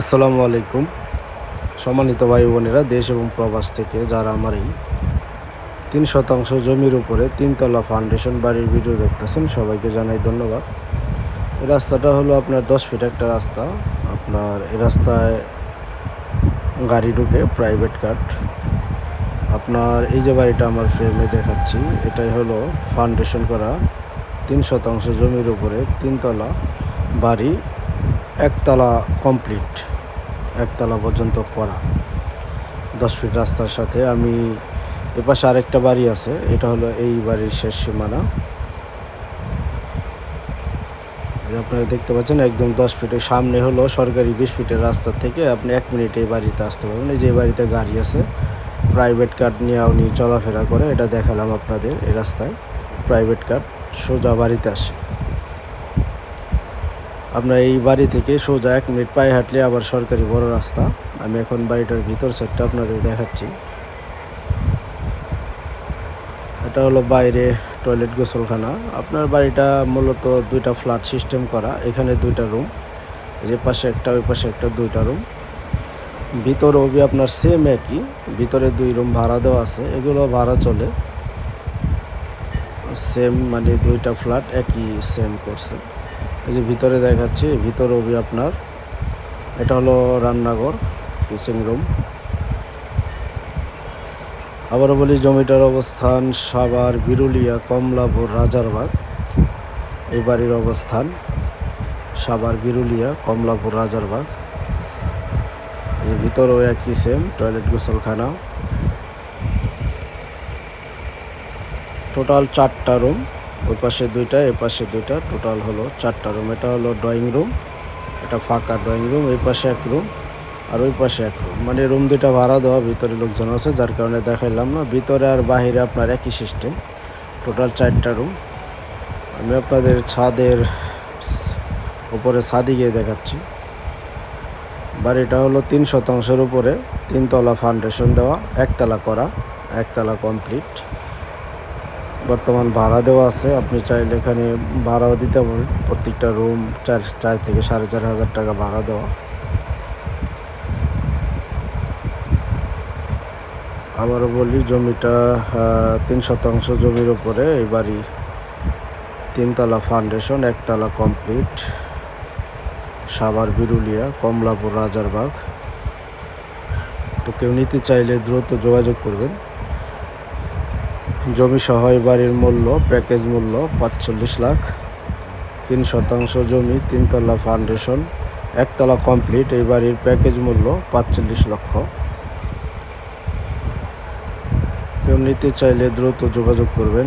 আসসালামু আলাইকুম। সম্মানিত ভাই বোনেরা, দেশ এবং প্রবাস থেকে যারা আমার এই তিন শতাংশ জমির উপরে তিনতলা ফাউন্ডেশন বাড়ির ভিডিও দেখতেছেন, সবাইকে জানাই ধন্যবাদ। এই রাস্তাটা হলো আপনার দশ ফিট একটা রাস্তা। আপনার এই রাস্তায় গাড়ি ঢুকে প্রাইভেট কার আপনার এই যে বাড়িটা আমার ফ্রেমে দেখাচ্ছি, এটাই হলো ফাউন্ডেশন করা তিন শতাংশ জমির উপরে তিনতলা বাড়ি। একতলা কমপ্লিট, একতলা পর্যন্ত করা দশ ফিট রাস্তার সাথে আমি এপাশে আরেকটা বাড়ি আছে, এটা হলো এই বাড়ির শেষ সীমানা। আপনারা দেখতে পাচ্ছেন একদম দশ ফিটের সামনে হলো সরকারি বিশ ফিটের রাস্তা থেকে আপনি এক মিনিটে এই বাড়িতে আসতে পারবেন। এই যে বাড়িতে গাড়ি আছে প্রাইভেট কার নিয়ে উনি চলাফেরা করে, এটা দেখালাম আপনাদের এই রাস্তায়। প্রাইভেট কার সোজা বাড়িতে আসে। আপনার এই বাড়ি থেকে সোজা এক মিনিট পায়ে হাঁটলে আবার সরকারি বড় রাস্তা। আমি এখন বাড়িটার ভিতর সেটটা আপনাদের দেখাচ্ছি। এটা হলো বাইরে টয়লেট গোসলখানা। আপনার বাড়িটা মূলত দুইটা ফ্ল্যাট সিস্টেম করা। এখানে দুইটা রুম যে পাশে একটা, ওই পাশে একটা দুইটা রুম ভিতর অবি আপনার সেম একই, ভিতরে দুই রুম ভাড়া দেওয়া আছে, এগুলো ভাড়া চলে। সেম মানে দুইটা ফ্ল্যাট একই সেম করছে। এই যে ভিতরে দেখাচ্ছি, ভিতর অবি আপনার। এটা হলো রান্নাঘর কিচেন রুম আবারও বলি, জমিটার অবস্থান সাভার, বিরুলিয়া, কমলাপুর, রাজারবাগ। এই বাড়ির অবস্থান সাভার, বিরুলিয়া, কমলাপুর, রাজারবাগ। ভিতরেও একই সেম টয়লেট গোসলখানা। টোটাল চারটা রুম ওই পাশে দুইটা, এ পাশে দুইটা। টোটাল হলো চারটা রুম এটা হলো ড্রয়িং রুম এটা ফাঁকা ড্রয়িং রুম এই পাশে এক রুম আর ওই পাশে এক রুম মানে রুম দুইটা ভাড়া দেওয়া ভিতরে লোকজন আছে, যার কারণে দেখাইলাম না। ভিতরে আর বাহিরে আপনার একই সিস্টেম টোটাল চারটা রুম আমি আপনাদের ছাদের উপরে ছাদি গিয়ে দেখাচ্ছি। বাড়িটা হলো তিন শতাংশের উপরে। তিনতলা ফাউন্ডেশন দেওয়া, একতলা করা, একতলা কমপ্লিট বর্তমান ভাড়া দেওয়া আছে। আপনি চাইলে এখানে ভাড়াও দিতে পারেন। প্রত্যেকটা রুম চার চার থেকে সাড়ে চার হাজার টাকা ভাড়া দেওয়া। আবারও বলি, জমিটা তিন শতাংশ জমির উপরে। এই বাড়ি তিনতলা ফাউন্ডেশন একতলা কমপ্লিট সাভার, বিরুলিয়া, কমলাপুর, রাজারবাগ। তো কেউ নিতে চাইলে দ্রুত যোগাযোগ করবেন। জমি সহ বাড়ির মূল্য প্যাকেজ মূল্য পাঁচচল্লিশ লাখ, তিন শতাংশ জমি তিনতলা ফাউন্ডেশন একতলা কমপ্লিট এই বাড়ির প্যাকেজ মূল্য পাঁচচল্লিশ লক্ষ। কেউ নিতে চাইলে দ্রুত যোগাযোগ করবেন।